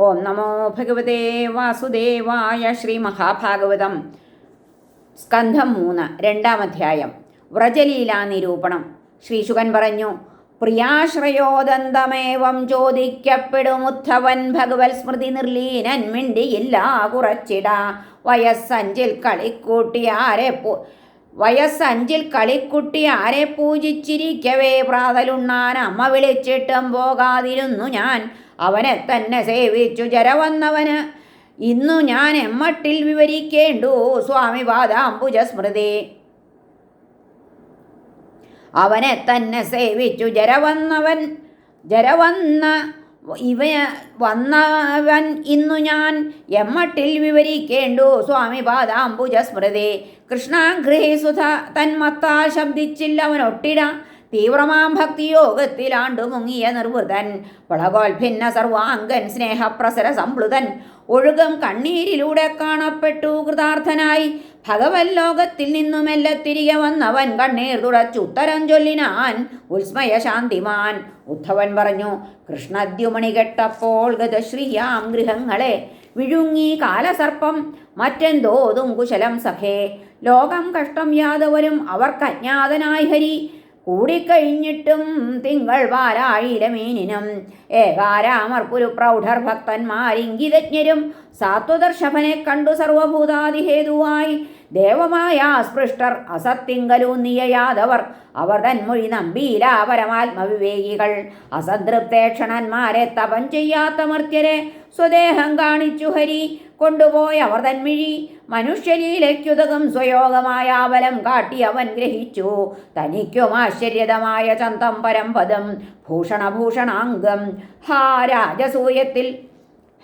ഓം നമോ ഭഗവതേ വാസുദേവായ ശ്രീ മഹാഭാഗവതം. സ്കന്ധം മൂന്ന് രണ്ടാം അധ്യായം. വ്രജലീലാ നിരൂപണം ശ്രീശുകൻ പറഞ്ഞു പ്രിയാശ്രയോദന്തമേവം ചോദിക്കപ്പെടുമുദ്ധവൻ ഭഗവത് സ്മൃതി നിർലീനൻ മിണ്ടിയില്ല കുറച്ചിട. വയസ്സഞ്ചിൽ കളിക്കൂട്ടി ആരെ പൂ വയസ്സഞ്ചിൽ കളിക്കുട്ടി ആരെ പൂജിച്ചിരിക്കവേ? പ്രാതലുണ്ണാൻ അമ്മ വിളിച്ചിട്ടും പോകാതിരുന്നു ഞാൻ. അവനെ തന്നെ സേവിച്ചു ജരവന്നവന്. ഇന്നു ഞാൻ എമ്മട്ടിൽ വിവരിക്കേണ്ടു. സ്വാമി പാദാംബുജ സ്മൃതി അവനെ തന്നെ സേവിച്ചു ജരവന്നവൻ. ജരവന്ന ഇവ വന്നവൻ ഇന്നു ഞാൻ എമ്മട്ടിൽ വിവരിക്കേണ്ടു. സ്വാമി പാദാംബുജ സ്മൃതി കൃഷ്ണാഗ്രഹി സുധ തന്മത്താൽ ശബ്ദിച്ചില്ല അവൻ ഒട്ടിട. തീവ്രമാം ഭക്തിയോഗത്തിലാണ്ടു മുങ്ങിയ നിർവൃതൻ. വളകോൽഭിന്ന സർവാംഗൻ സ്നേഹപ്രസര സംപ്ലുതൻ ഒഴുകം കണ്ണീരിലൂടെ കാണപ്പെട്ടു കൃതാർത്ഥനായി. ഭഗവത് ലോകത്തിൽ നിന്നുമെല്ലെ തിരികെ വന്നവൻ കണ്ണീർ തുടച്ചു. ഉത്തരം ചൊല്ലിനാൻ ഉത്സ്മയ ശാന്തിമാൻ ഉദ്ധവൻ പറഞ്ഞു കൃഷ്ണദ്യുമണി കെട്ടപ്പോൾ ഗതശ്രീയാം ഗൃഹങ്ങളെ വിഴുങ്ങി കാലസർപ്പം മറ്റെന്തോതും കുശലം സഖേ. ലോകം കഷ്ടം യാദവരും അവർക്കജ്ഞാതനായി ഹരി. കൂടിക്കഴിഞ്ഞിട്ടും തിങ്കൾ വാരായിരമേനിനും ഏകാരാമർ കുരു പ്രൗഢർ ഭക്തന്മാരിംഗിതജ്ഞരും സാത്വദർശഭനെ കണ്ടു സർവഭൂതാദിഹേതുവായി ദേവമായ സ്പൃഷ്ടർ അസത്തിങ്കലൂന്നിയ യാദവർ അവർ തന്മൊഴി നമ്പിയില പരമാത്മവിവേകികൾ. അസംതൃപ്തേക്ഷണന്മാരെ തപം ചെയ്യാത്ത മർത്യരെ സ്വദേഹം കാണിച്ചു ഹരി. കൊണ്ടുപോയ അവർ തന്മിഴി. മനുഷ്യലീലയ്ക്കുതകും സ്വയോഗമായ ബലം കാട്ടി അവൻ ഗ്രഹിച്ചു. തനിക്കും ആശ്ചര്യതമായ ചന്തം പരമ്പദം ഭൂഷണഭൂഷണാംഗം. ഹാ രാജസൂയത്തിൽ.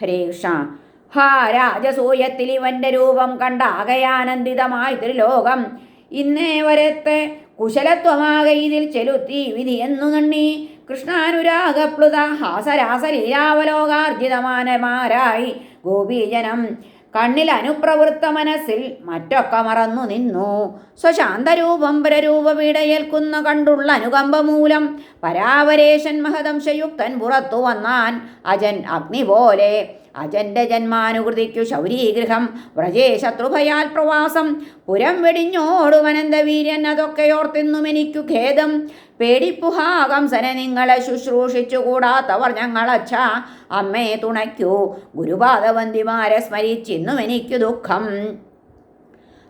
ഹരേ കൃഷ്ണ. ഹാ രാജസൂയത്തിൽ ഇവന്റെ രൂപം കണ്ട ആകയാനന്ദിതമായി ത്രിലോകം. ഇന്നേ വരത്തെ കുശലത്വമാകെ ഇതിൽ ചെലുത്തി വിധി എന്നു നണ്ണി കൃഷ്ണാനുരാഗപ്ലുത ഹാസരാസലീലാവലോകാർജിതമാനമാരായി. ഗോപീജനം കണ്ണിൽ അനുപ്രവൃത്ത മനസ്സിൽ മറ്റൊക്കെ മറന്നു നിന്നു. സ്വശാന്തരൂപം പരരൂപപീഡയേൽക്കുന്ന കണ്ടുള്ള അനുകമ്പ മൂലം പരാവരേശൻ മഹദംശയുക്തൻ പുറത്തു വന്നാൻ അജൻ അഗ്നി പോലെ അജന്റെ ജന്മാനുകൃതിക്കു ശൗരീഗൃഹം. വ്രജേ ശത്രുഭയാൽ പ്രവാസം. പുരം വെടിഞ്ഞോടുവനന്ത വീര്യൻ അതൊക്കെയോർത്തിന്നും എനിക്കു ഖേദം. പേടിപ്പുഹാകംസനെ നിങ്ങളെ ശുശ്രൂഷിച്ചു കൂടാത്തവർ ഞങ്ങളച്ഛ അമ്മയെ തുണയ്ക്കൂ. ഗുരുപാദവന്തിമാരെ സ്മരിച്ചിന്നും എനിക്കു ദുഃഖം.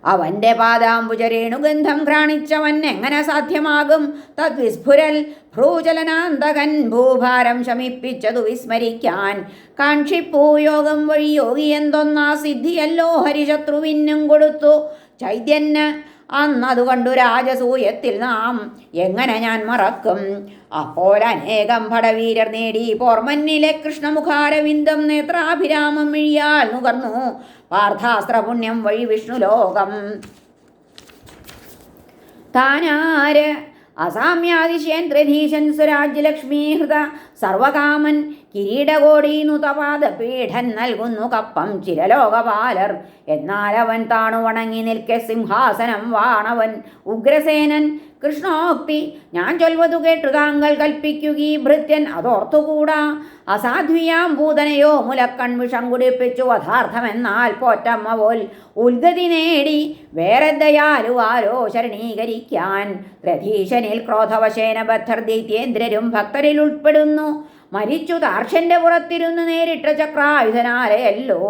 അവന്റെ പാദാംബുജരേണുഗന്ധം ഘ്രാണിച്ചവൻ എങ്ങനെ സാധ്യമാകും? തദ്വിസ്ഫുരൽ ഭ്രൂചലനാന്തകൻ ഭൂഭാരം ശമിപ്പിച്ചതു വിസ്മരിക്കാൻ. കാക്ഷിപ്പൂ യോഗം വഴി യോഗി എന്തൊന്നാ സിദ്ധിയല്ലോ ഹരിശത്രുവിനും കൊടുത്തു. ചൈത്യന് അന്നതു കണ്ടു രാജസൂയത്തിൽ നാം. എങ്ങനെ ഞാൻ മറക്കും? അപ്പോൾ അനേകം ഭടവീരർ നേടി. പോർമന്നിലെ കൃഷ്ണമുഖാരവിന്ദം നേത്രാഭിരാമം മിഴിയാൽ നുകർന്നു. പാർത്ഥാസ്ത്രപുണ്യം വഴി വിഷ്ണുലോകം. താനാര് അസാമ്യാതിശേന്ദ്രധീശൻ സുരാജ്യലക്ഷ്മീഹൃത സർവകാമൻ കിരീടകോടീനുതപാദപീഠൻ നൽകുന്നു കപ്പം ചിരലോകപാലർ. എന്നാൽ അവൻ താണു വണങ്ങി നിൽക്കെ സിംഹാസനം വാണവൻ. ഉഗ്രസേനൻ കൃഷ്ണോക്തി ഞാൻ ചൊൽവതു കേട്ടു താങ്കൾ കൽപ്പിക്കുകീ ഭൃത്യൻ അതോർത്തുകൂടാ. അസാധ്വിയാം ഭൂതനയോ മുലക്കൺവിഷം കുടിപ്പിച്ചു വധാർത്ഥമെന്നാൽ പോറ്റമ്മ പോൽ ഉദ്ഗതി നേടി. വേറെ ദയാലു ആരോ ശരണീകരിക്കാൻ. രഥീശനിൽ ക്രോധവശേന ബദ്ധർ ദൈത്യേന്ദ്രരും ഭക്തരിൽ ഉൾപ്പെടുന്നു. മരിച്ചു ദാർഷന്റെ പുറത്തിരുന്ന് നേരിട്ട ചക്രായുധനാലയല്ലോ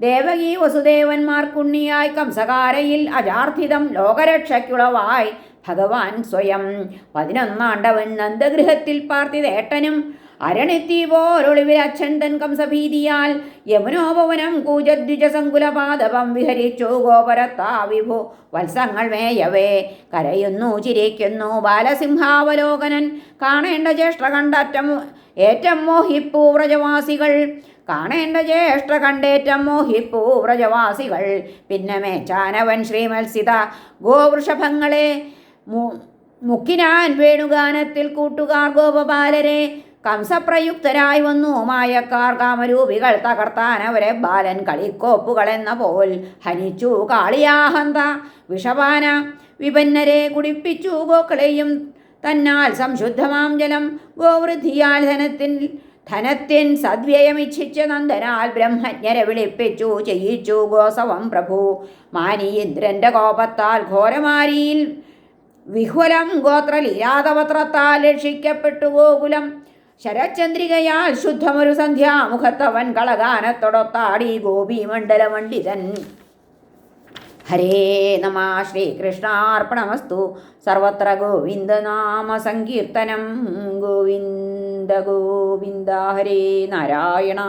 ദേവകി വസുദേവന്മാർക്കുണ്ണിയായി കംസകാരയിൽ അജാർത്ഥിതം ലോകരക്ഷയ്ക്കുളവായി. ഭഗവാൻ സ്വയം പതിനൊന്നാണ്ടവൻ നന്ദഗൃഹത്തിൽ പാർത്തിതേട്ടനും അരണെത്തി പോരൊളിവിൽ അച്ഛൻ തൻ കംസഭീതിയാൽ യമുനോപവനം കൂജദ്വിജസങ്കുലപാദപം വിഹരിച്ചു ഗോപരത്താ വിഭു വത്സങ്ങൾ മേയവേ കരയുന്നു ചിരിക്കുന്നു. ബാലസിംഹാവലോകനൻ കാണേണ്ട ജ്യേഷ്ഠ കണ്ടറ്റം ഏറ്റം മോഹിപ്പൂ വ്രജവാസികൾ. കാണേണ്ട ജ്യേഷ്ഠ കണ്ടേറ്റം മോഹിപ്പൂ വ്രജവാസികൾ. പിന്നെ മേച്ചാനവൻ ശ്രീമത്സിത ഗോവൃഷഭങ്ങളെ മുക്കിനാൻ വേണുഗാനത്തിൽ കൂട്ടുകാർ ഗോപബാലരെ കംസപ്രയുക്തരായി വന്നു. മായക്കാർ കാമരൂപികൾ തകർത്താൻ അവരെ ബാലൻ കളിക്കോപ്പുകൾ എന്ന പോൽ ഹനിച്ചു കാളിയാഹന്ത വിഷപാന വിപന്നരെ കുടിപ്പിച്ചു. ഗോക്കളെയും തന്നാൽ സംശുദ്ധമാം ജലം. ഗോവൃദ്ധിയാൽ ധനത്തിൻ ധനത്തിൻ സദ്വ്യയമിച്ഛിച്ച നന്ദനാൽ ബ്രഹ്മജ്ഞരെ വിളിപ്പിച്ചു ചെയ്യിച്ചു ഗോസവം പ്രഭു. മാനി ഇന്ദ്രന്റെ കോപത്താൽ ഘോരമാരിയിൽ വിഹുലം ഗോത്രലീലാതപത്രത്താൽ രക്ഷിക്കപ്പെട്ടു ഗോകുലം ശരചന്ദ്രികയാൽ ശുദ്ധമൊരു സന്ധ്യാമുഖത്തവൻ കളഗാനത്തൊടൊത്താടി ഗോപീമണ്ഡലമണ്ഡിതൻ. ഹരേ നമ ശ്രീകൃഷ്ണാർപ്പണമസ്തു. സർവത്ര ഗോവിന്ദനാമ സങ്കീർത്തനം ഗോവിന്ദ ഗോവിന്ദ ഹരേ നാരായണ.